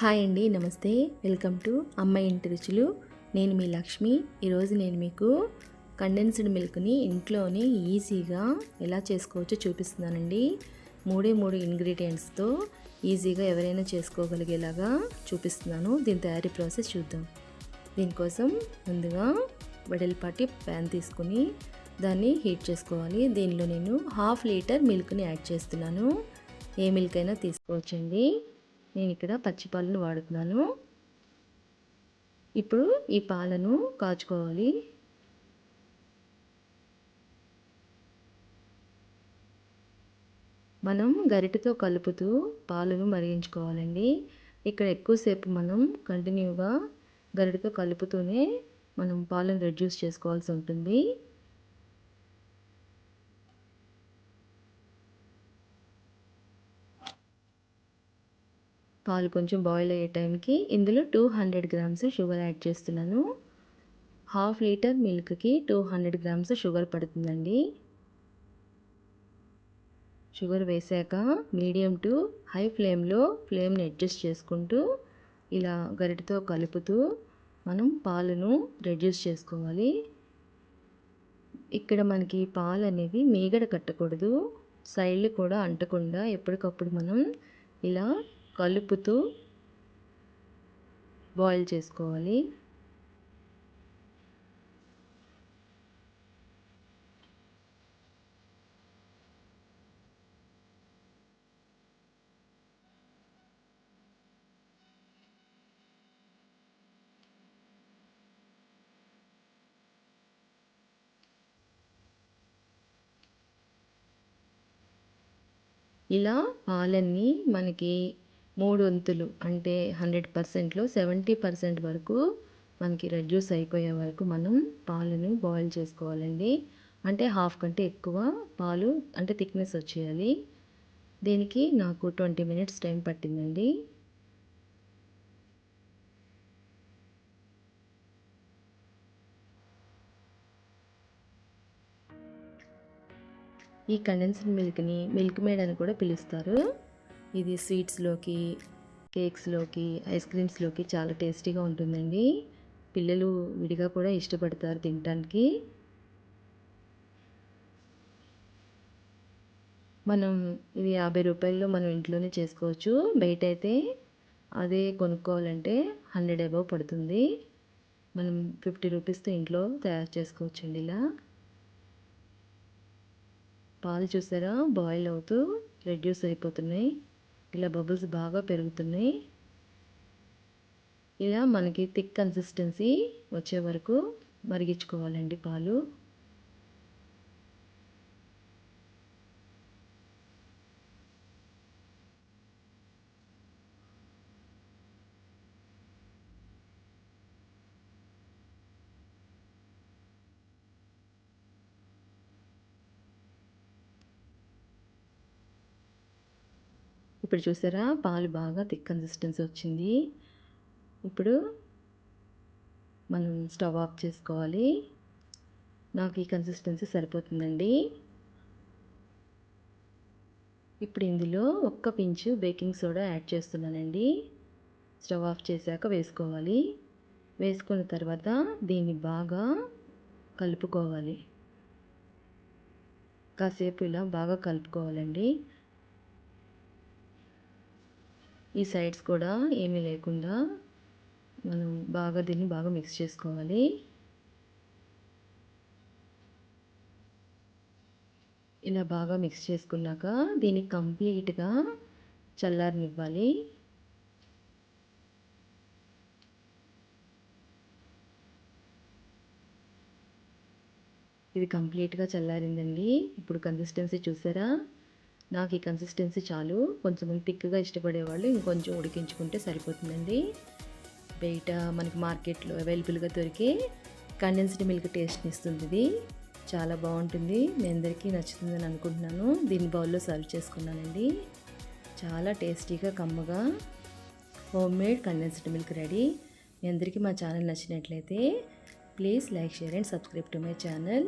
Hi అండి నమస్తే. Welcome to అమ్మ ఇంటి రుచులు. నేను మీ లక్ష్మి. ఈరోజు నేను మీకు కండెన్స్డ్ మిల్క్ని ఇంట్లోనే ఈజీగా ఎలా చేసుకోవచ్చో చూపిస్తున్నానండి. మూడే మూడు ఇంగ్రీడియంట్స్తో ఈజీగా ఎవరైనా చేసుకోగలిగేలాగా చూపిస్తున్నాను. దీని తయారీ ప్రాసెస్ చూద్దాం. దీనికోసం ముందుగా వెడల్పాటి ప్యాన్ తీసుకుని దాన్ని హీట్ చేసుకోవాలి. దీనిలో నేను హాఫ్ లీటర్ మిల్క్ని యాడ్ చేస్తున్నాను. ఏ మిల్క్ అయినా తీసుకోవచ్చండి. నేను ఇక్కడ పచ్చి పాలను వాడుతున్నాను. ఇప్పుడు ఈ పాలను కాచుకోవాలి. మనం గరిటతో కలుపుతూ పాలను మరిగించుకోవాలండి. ఇక్కడ ఎక్కువసేపు మనం కంటిన్యూగా గరిటతో కలుపుతూనే మనం పాలను రెడ్యూస్ చేసుకోవాల్సి ఉంటుంది. పాలు కొంచెం బాయిల్ అయ్యే టైంకి ఇందులో two hundred grams sugar add చేస్తున్నాను. హాఫ్ లీటర్ మిల్క్కి టూ హండ్రెడ్ గ్రామ్స్ షుగర్ పడుతుందండి. షుగర్ వేసాక మీడియం టు హై ఫ్లేమ్లో ఫ్లేమ్ని అడ్జస్ట్ చేసుకుంటూ ఇలా గరిటతో కలుపుతూ మనం పాలను రెడ్యూస్ చేసుకోవాలి. ఇక్కడ మనకి పాలు అనేది మీగడ కట్టకూడదు. సైడ్లు కూడా అంటకుండా ఎప్పటికప్పుడు మనం ఇలా కలుపుతూ బాయిల్ చేసుకోవాలి. ఇలా పాలన్నీ మనకి మూడు వంతులు అంటే హండ్రెడ్ పర్సెంట్లో సెవెంటీ పర్సెంట్ వరకు మనకి రెడ్యూస్ అయిపోయే వరకు మనం పాలను బాయిల్ చేసుకోవాలండి. అంటే హాఫ్ కంటే ఎక్కువ పాలు అంటే థిక్నెస్ వచ్చేయాలి. దీనికి నాకు ట్వంటీ మినిట్స్ టైం పట్టిందండి. ఈ కండెన్స్డ్ మిల్క్ని మిల్క్ మేడ్ అని కూడా పిలుస్తారు. ఇది స్వీట్స్లోకి కేక్స్లోకి ఐస్ క్రీమ్స్లోకి చాలా టేస్టీగా ఉంటుందండి. పిల్లలు విడిగా కూడా ఇష్టపడతారు తినడానికి మనం ఇది యాభై రూపాయల్లో మనం ఇంట్లోనే చేసుకోవచ్చు. బయట అయితే అదే కొనుక్కోవాలంటే హండ్రెడ్ అబవ్ పడుతుంది. మనం ఫిఫ్టీ రూపీస్తో ఇంట్లో తయారు చేసుకోవచ్చండి ఇలా. పాలు చూసారా? బాయిల్ అవుతూ రెడ్యూస్ అయిపోతున్నాయి. ఇలా బబుల్స్ బాగా పెరుగుతున్నాయి. ఇలా మనకి థిక్ కన్సిస్టెన్సీ వచ్చే వరకు మరిగించుకోవాలండి పాలు. ఇప్పుడు చూసారా? పాలు బాగా థిక్ కన్సిస్టెన్సీ వచ్చింది. ఇప్పుడు మనం స్టవ్ ఆఫ్ చేసుకోవాలి. నాకు ఈ కన్సిస్టెన్సీ సరిపోతుందండి. ఇప్పుడు ఇందులో ఒక్క పించు బేకింగ్ సోడా యాడ్ చేస్తున్నానండి. స్టవ్ ఆఫ్ చేశాక వేసుకోవాలి. వేసుకున్న తర్వాత దీన్ని బాగా కలుపుకోవాలి. కాసేపు ఇలా బాగా కలుపుకోవాలండి. ఈ సైడ్స్ కూడా ఏమీ లేకుండా మనం బాగా దీన్ని బాగా మిక్స్ చేసుకోవాలి. ఇలా బాగా మిక్స్ చేసుకున్నాక దీన్ని కంప్లీట్గా చల్లారనివ్వాలి. ఇది కంప్లీట్గా చల్లారిందండి. ఇప్పుడు కన్సిస్టెన్సీ చూసారా? నాకు ఈ కన్సిస్టెన్సీ చాలు. కొంచెం థిక్గా ఇష్టపడేవాళ్ళు ఇంకొంచెం ఉడికించుకుంటే సరిపోతుందండి. బయట మనకి మార్కెట్లో అవైలబుల్గా దొరికే కండెన్స్డ్ మిల్క్ టేస్ట్ని ఇస్తుంది ఇది. చాలా బాగుంటుంది. మీ అందరికీ నచ్చుతుందని అనుకుంటున్నాను. దీన్ని బౌల్లో సర్వ్ చేసుకున్నానండి. చాలా టేస్టీగా కమ్మగా home made condensed milk ready మీ అందరికీ మా ఛానల్ నచ్చినట్లయితే please like share and subscribe to my channel.